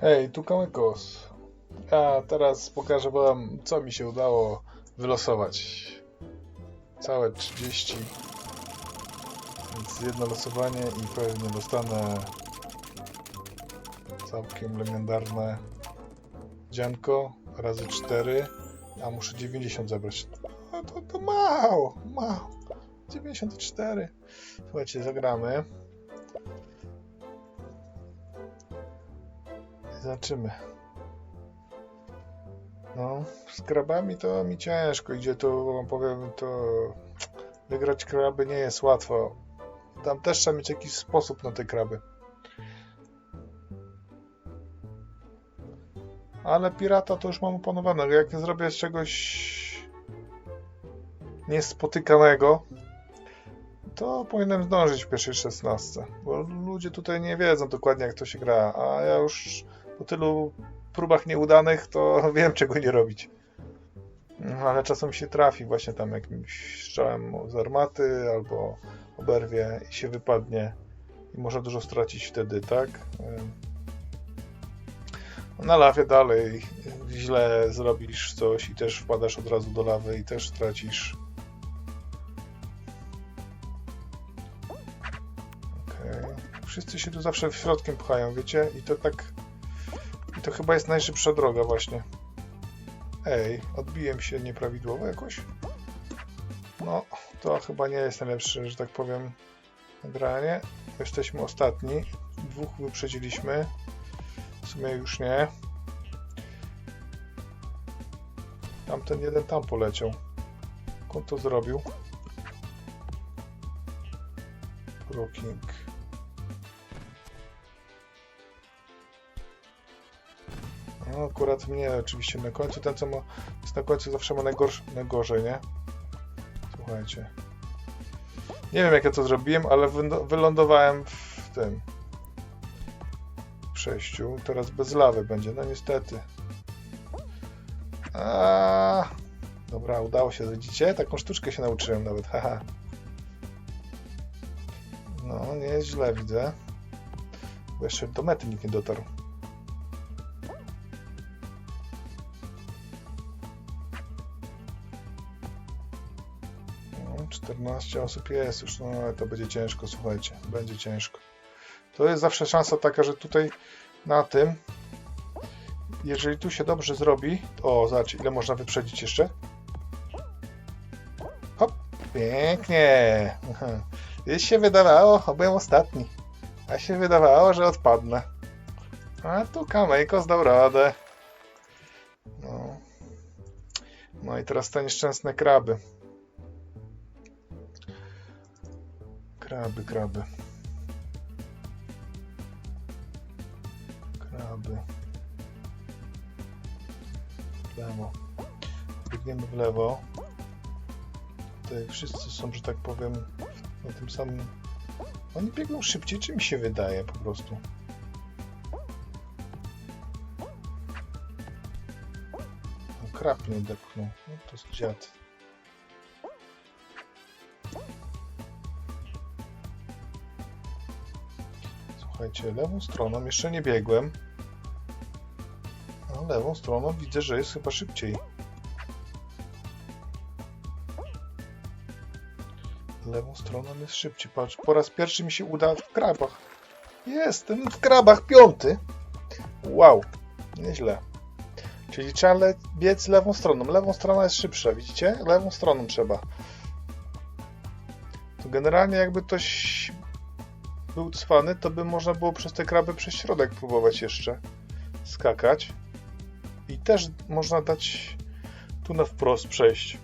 Hej, tu Kamykos. A teraz pokażę wam, co mi się udało wylosować. Całe 30. Więc jedno losowanie i pewnie dostanę całkiem legendarne dzianko razy 4, a muszę 90 zebrać. No to, to mało, mało. 94. Słuchajcie, zagramy. Zobaczymy. No, z krabami to mi ciężko idzie, to powiem, to wygrać kraby nie jest łatwo. Tam też trzeba mieć jakiś sposób na te kraby. Ale pirata to już mam opanowanego. Jak nie zrobię czegoś niespotykanego, to powinienem zdążyć w pierwszej 16. Bo ludzie tutaj nie wiedzą dokładnie jak to się gra, a ja już po tylu próbach nieudanych to wiem czego nie robić. No, ale czasem się trafi właśnie tam jakimś strzałem z armaty albo oberwie i się wypadnie i można dużo stracić wtedy, tak? Na lawie dalej źle zrobisz coś i też wpadasz od razu do lawy i też stracisz. Okej. Wszyscy się tu zawsze w środkiem pchają, wiecie? I to tak... To chyba jest najszybsza droga właśnie. Ej, odbiłem się nieprawidłowo jakoś? No, to chyba nie jest najlepsze, że tak powiem, nagranie. Jesteśmy ostatni. Dwóch wyprzedziliśmy. W sumie już nie. Tamten jeden tam poleciał. On to zrobił? Pro No, akurat mnie oczywiście na końcu. Ten, co ma, jest na końcu zawsze ma najgorszy, najgorzej, nie? Słuchajcie. Nie wiem, jak ja to zrobiłem, ale wy- wylądowałem w tym przejściu. Teraz bez lawy będzie, no niestety. A, Dobra, udało się, widzicie? Taką sztuczkę się nauczyłem nawet, haha. No, nie jest źle, widzę. Bo jeszcze do mety nikt nie dotarł. 14 osób jest już, no ale to będzie ciężko, słuchajcie, będzie ciężko. To jest zawsze szansa taka, że tutaj na tym, jeżeli tu się dobrze zrobi, o, zobacz, ile można wyprzedzić jeszcze. Hop, pięknie. Gdzieś się wydawało, byłem ostatni. A się wydawało, że odpadnę. A tu Kamejko zdał radę. No. no i teraz te nieszczęsne kraby. Kraby, kraby. Kraby. W lewo. Biegniemy w lewo. Tutaj wszyscy są, że tak powiem, na tym samym. Oni biegną szybciej, czy mi się wydaje po prostu. No, krab mnie depchnął. No, to jest dziad. Lewą stroną jeszcze nie biegłem. A lewą stroną widzę, że jest chyba szybciej. Lewą stroną jest szybciej. Patrz, po raz pierwszy mi się uda w krabach. Jestem w krabach piąty. Wow, nieźle. Czyli trzeba le- biec lewą stroną. Lewą strona jest szybsza, widzicie? Lewą stroną trzeba. To generalnie jakby ktoś był cwany, to by można było przez te kraby przez środek próbować jeszcze skakać. I też można dać tu na wprost przejść.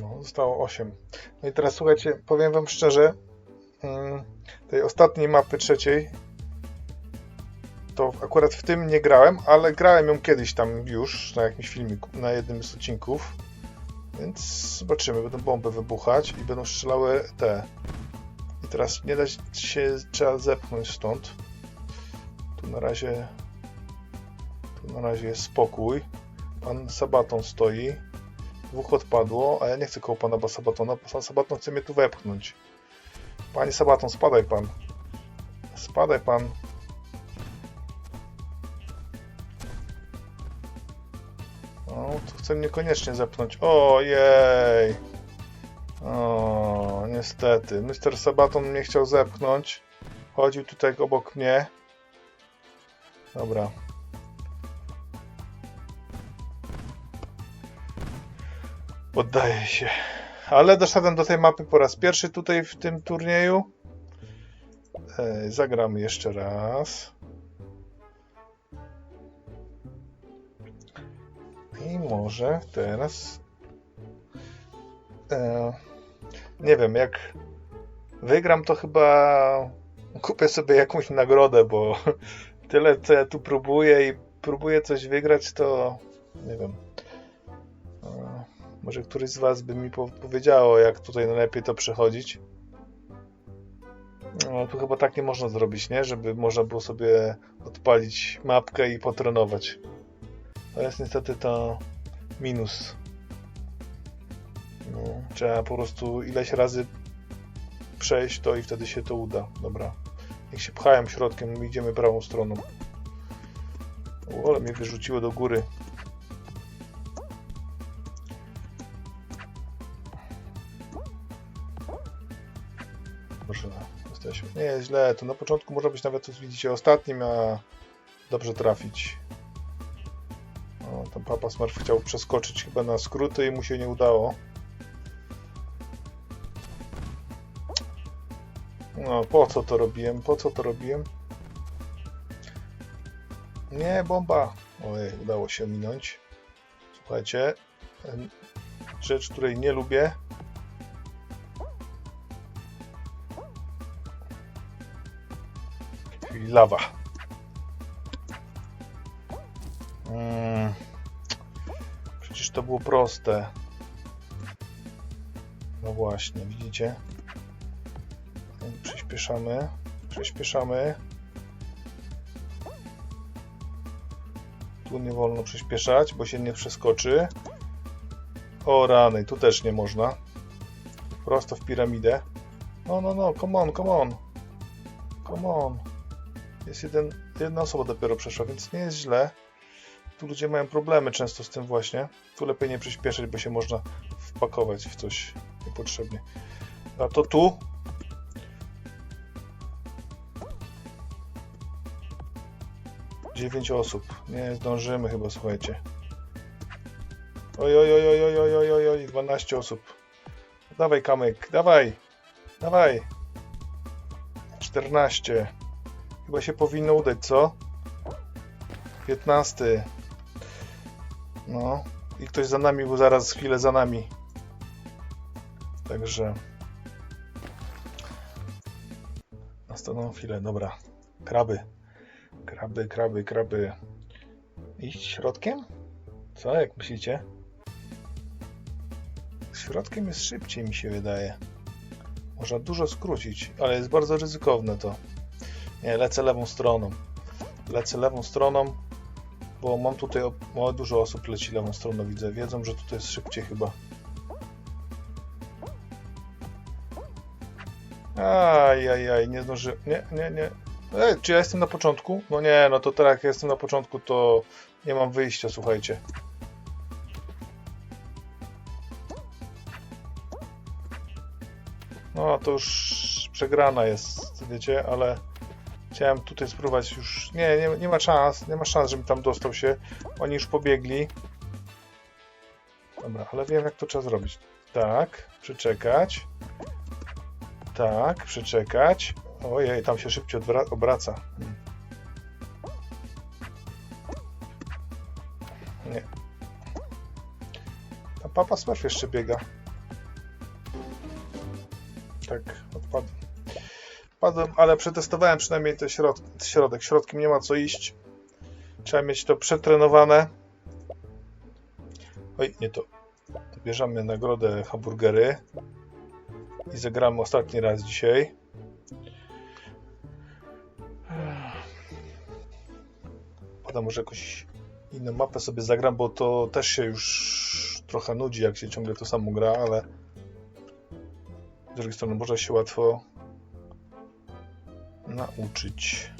No, zostało 8. No i teraz słuchajcie, powiem wam szczerze, mm, tej ostatniej mapy trzeciej to akurat w tym nie grałem, ale grałem ją kiedyś tam już na jakimś filmiku, na jednym z odcinków. Więc zobaczymy, będą bomby wybuchać i będą strzelały te. I teraz nie da się, trzeba zepchnąć stąd. Tu na razie tu na razie jest spokój. Pan Sabaton stoi. Dwóch odpadło, a ja nie chcę koło pana Sabatona, bo pan Sabaton chce mnie tu wepchnąć. Panie Sabaton, spadaj pan. spadaj pan. Chce mnie koniecznie zepchnąć. Ojej. O, niestety. Mr. Sabaton mnie chciał zepchnąć. Chodził tutaj obok mnie. Dobra. Poddaję się. Ale doszedłem do tej mapy po raz pierwszy tutaj w tym turnieju. Zagramy jeszcze raz. Może teraz. E, nie wiem, jak wygram, to chyba kupię sobie jakąś nagrodę, bo tyle co ja tu próbuję i próbuję coś wygrać, to nie wiem. E, może któryś z Was by mi po powiedziało, jak tutaj najlepiej to przechodzić. No, to chyba tak nie można zrobić, nie? Żeby można było sobie odpalić mapkę i potrenować. To jest niestety to minus. No, trzeba po prostu ileś razy przejść to i wtedy się to uda. Dobra. Niech się pchają środkiem, my idziemy prawą stroną. O, ale mnie wyrzuciło do góry. Może jesteśmy. Nie źle, to na początku może być nawet, widzicie, ostatnim, a dobrze trafić. Papa Smurf chciał przeskoczyć chyba na skróty i mu się nie udało. No, po co to robiłem? Po co to robiłem? Nie, bomba! Ojej, udało się minąć. Słuchajcie, rzecz, której nie lubię. Czyli lawa. Mm. Przecież to było proste. No właśnie, widzicie? Przyspieszamy, przyspieszamy. Tu nie wolno przyspieszać, bo się nie przeskoczy. O rany, tu też nie można. Prosto w piramidę. No, no, no, come on, come on. Come on. Jest jeden, jedna osoba dopiero przeszła, więc nie jest źle tu ludzie mają problemy często z tym właśnie. Tu lepiej nie przyspieszyć, bo się można wpakować w coś niepotrzebnie. A to tu dziewięć osób. Nie zdążymy chyba, słuchajcie. Oj, oj, oj, oj, oj, oj, oj, oj, 12 osób. Dawaj, kamyk, dawaj, dawaj. 14. Chyba się powinno udać, co? 15. No. I ktoś za nami, bo zaraz chwilę za nami. Także. Następną chwilę, dobra. Kraby. Kraby, kraby, kraby. Iść środkiem? Co, jak myślicie? Środkiem jest szybciej, mi się wydaje. Można dużo skrócić, ale jest bardzo ryzykowne to. Nie, lecę lewą stroną. Lecę lewą stroną, bo mam tutaj dużo osób leci lewą stroną, widzę. Wiedzą, że tutaj jest szybciej chyba. Aj, aj, aj, nie zdążyłem. Nie, nie, nie. Ej, czy ja jestem na początku? No nie, no to teraz jak jestem na początku, to nie mam wyjścia, słuchajcie. No, to już przegrana jest, wiecie, ale chciałem tutaj spróbować już... Nie, nie, nie ma szans, nie ma szans, żebym tam dostał się. Oni już pobiegli. Dobra, ale wiem, jak to trzeba zrobić. Tak, przeczekać. Tak, przeczekać. Ojej, tam się szybciej obraca. Nie. A papa Smurf jeszcze biega. Tak, odpadłem. Padłem, ale przetestowałem przynajmniej ten środ środek. Środkiem nie ma co iść. Trzeba mieć to przetrenowane. Oj, nie to. Bierzemy nagrodę hamburgery. I zagramy ostatni raz dzisiaj. Potem może jakąś inną mapę sobie zagram, bo to też się już trochę nudzi, jak się ciągle to samo gra, ale z drugiej strony może się łatwo nauczyć.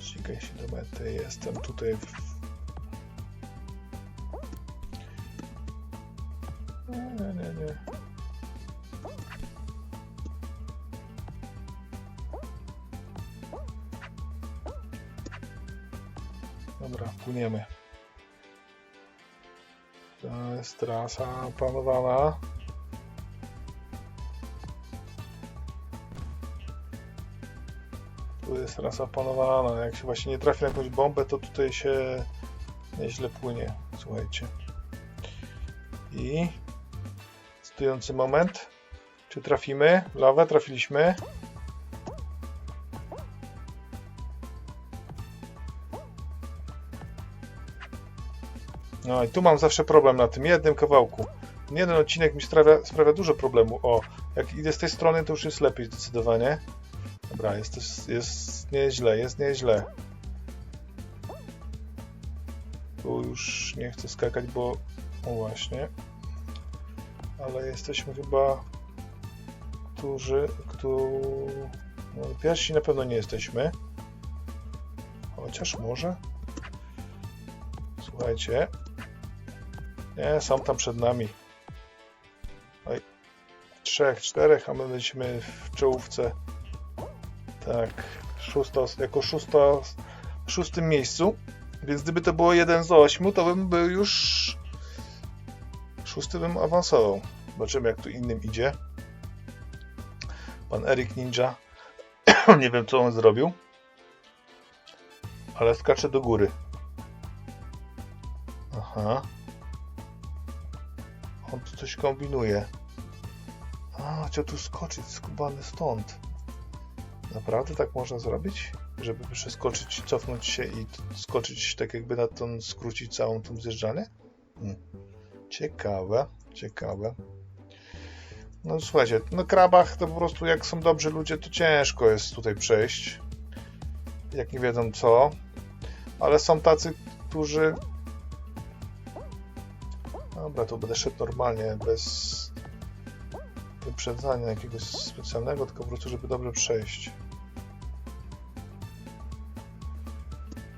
Ścigaj się do mety. Jestem tutaj w... Nie, nie, nie, płyniemy. Trasa opanowana. Jest trasa opanowana. Jak się właśnie nie trafi na jakąś bombę, to tutaj się nieźle płynie. Słuchajcie. I stojący moment. Czy trafimy? Lawę trafiliśmy. No i tu mam zawsze problem na tym jednym kawałku. Ten jeden odcinek mi sprawia, sprawia dużo problemu. O, jak idę z tej strony, to już jest lepiej zdecydowanie. Dobra, jest, jest, nieźle, jest nieźle. Tu już nie chcę skakać, bo... O właśnie. Ale jesteśmy chyba... Którzy... Kto... No, pierwsi na pewno nie jesteśmy. Chociaż może... Słuchajcie. Nie, są tam przed nami. Oj. Trzech, czterech, a my będziemy w czołówce. Tak. Szósta, jako szósta, w szóstym miejscu. Więc gdyby to było jeden z ośmiu, to bym był już szósty bym awansował. Zobaczymy jak tu innym idzie. Pan Erik Ninja. Nie wiem co on zrobił. Ale skacze do góry. Aha. On tu coś kombinuje. A, chciał tu skoczyć skubany stąd. Naprawdę tak można zrobić? Żeby przeskoczyć, cofnąć się i skoczyć tak jakby na tą, skrócić całą tą zjeżdżalnię? Hmm. Ciekawe, ciekawe. No słuchajcie, na krabach to po prostu jak są dobrzy ludzie, to ciężko jest tutaj przejść. Jak nie wiedzą co. Ale są tacy, którzy Dobra, to będę szedł normalnie, bez wyprzedzania jakiegoś specjalnego, tylko po prostu, żeby dobrze przejść.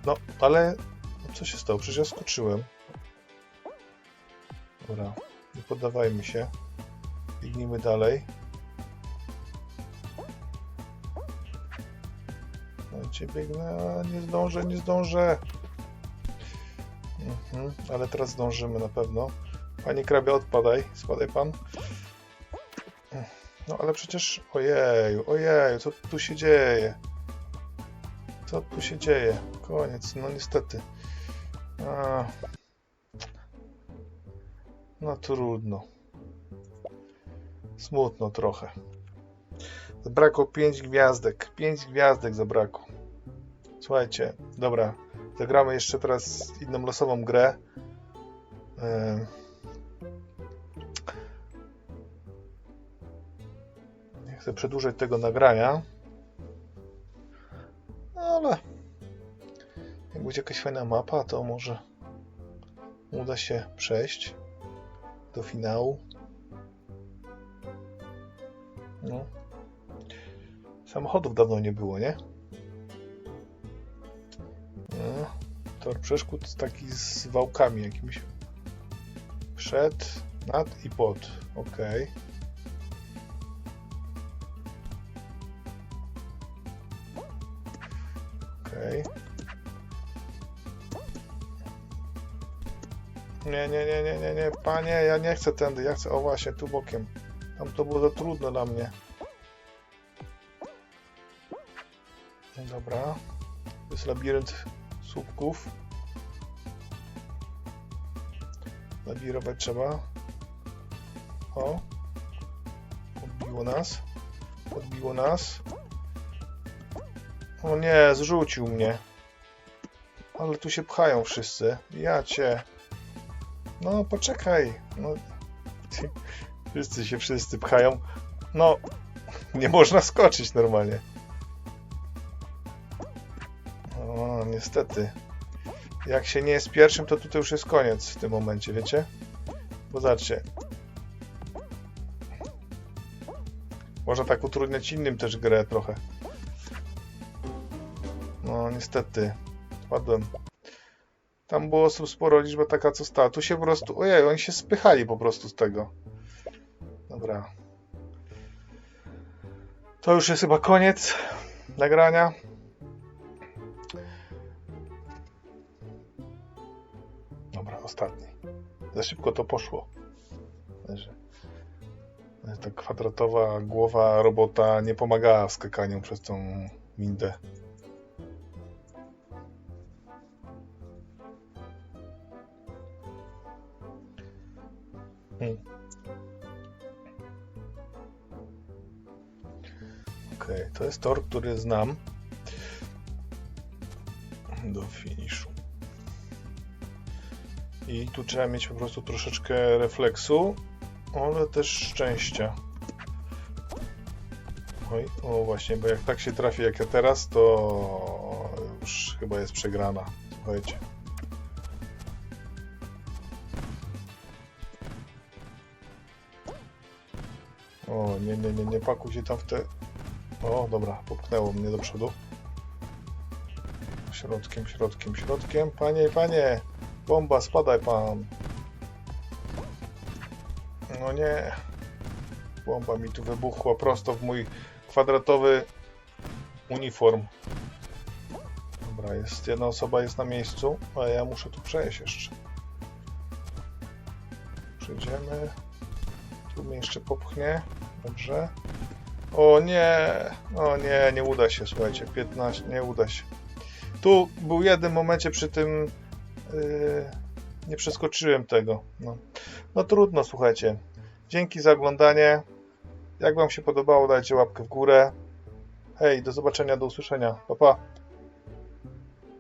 No, ale co się stało? Przecież ja skoczyłem. Dobra, nie poddawajmy się. Biegnijmy dalej. No gdzie biegnę? Nie zdążę, nie zdążę. Mhm, ale teraz zdążymy na pewno. Panie krabie, odpadaj, spadaj pan. No ale przecież, ojeju, ojeju, co tu się dzieje? Co tu się dzieje? Koniec, no niestety. A. No trudno. Smutno trochę. Zabrakło 5 gwiazdek. 5 gwiazdek zabrakło. Słuchajcie, dobra. Zagramy jeszcze teraz inną losową grę. Em. Chcę przedłużać tego nagrania. No ale jak będzie jakaś fajna mapa, to może uda się przejść do finału. No. Samochodów dawno nie było, nie? No. Tor przeszkód taki z wałkami jakimiś. Przed, nad i pod. Ok. Ok. Nie, nie, nie, nie, nie, nie, panie, ja nie chcę tędy, ja chcę, o właśnie, tu bokiem. Tam to było za trudno dla mnie. Dobra. To jest labirynt słupków. Lawirować trzeba. O. Podbiło nas. Podbiło nas. O nie, zrzucił mnie. Ale tu się pchają wszyscy. Ja cię. No, poczekaj. No. Wszyscy się wszyscy pchają. No, nie można skoczyć normalnie. O, niestety. Jak się nie jest pierwszym, to tutaj już jest koniec w tym momencie, wiecie? Bo zobaczcie. Można tak utrudniać innym też grę trochę. Niestety. Padłem. Tam było osób sporo, liczba taka co stała. Tu się po prostu... Ojej, oni się spychali po prostu z tego. Dobra. To już jest chyba koniec nagrania. Dobra, ostatni. Za szybko to poszło. Ta kwadratowa głowa robota nie pomagała w skakaniu przez tą windę. Hmm. Okej, to jest tor, który znam do finiszu. I tu trzeba mieć po prostu troszeczkę refleksu, ale też szczęścia. Oj, o właśnie, bo jak tak się trafi jak ja teraz, to już chyba jest przegrana. Słuchajcie. O, nie, nie, nie, nie pakuj się tam w te... O, dobra, popchnęło mnie do przodu. Środkiem, środkiem, środkiem. Panie, panie! Bomba, spadaj pan! No nie. Bomba mi tu wybuchła prosto w mój kwadratowy uniform. Dobra, jest jedna osoba jest na miejscu, a ja muszę tu przejść jeszcze. Przejdziemy. Tu mnie jeszcze popchnie. Dobrze. O nie! O nie, nie uda się, słuchajcie. 15, nie uda się. Tu był jeden momencie przy tym. Yy, nie przeskoczyłem tego. No. no trudno, słuchajcie. Dzięki za oglądanie. Jak Wam się podobało, dajcie łapkę w górę. Hej, do zobaczenia, do usłyszenia. Pa, pa.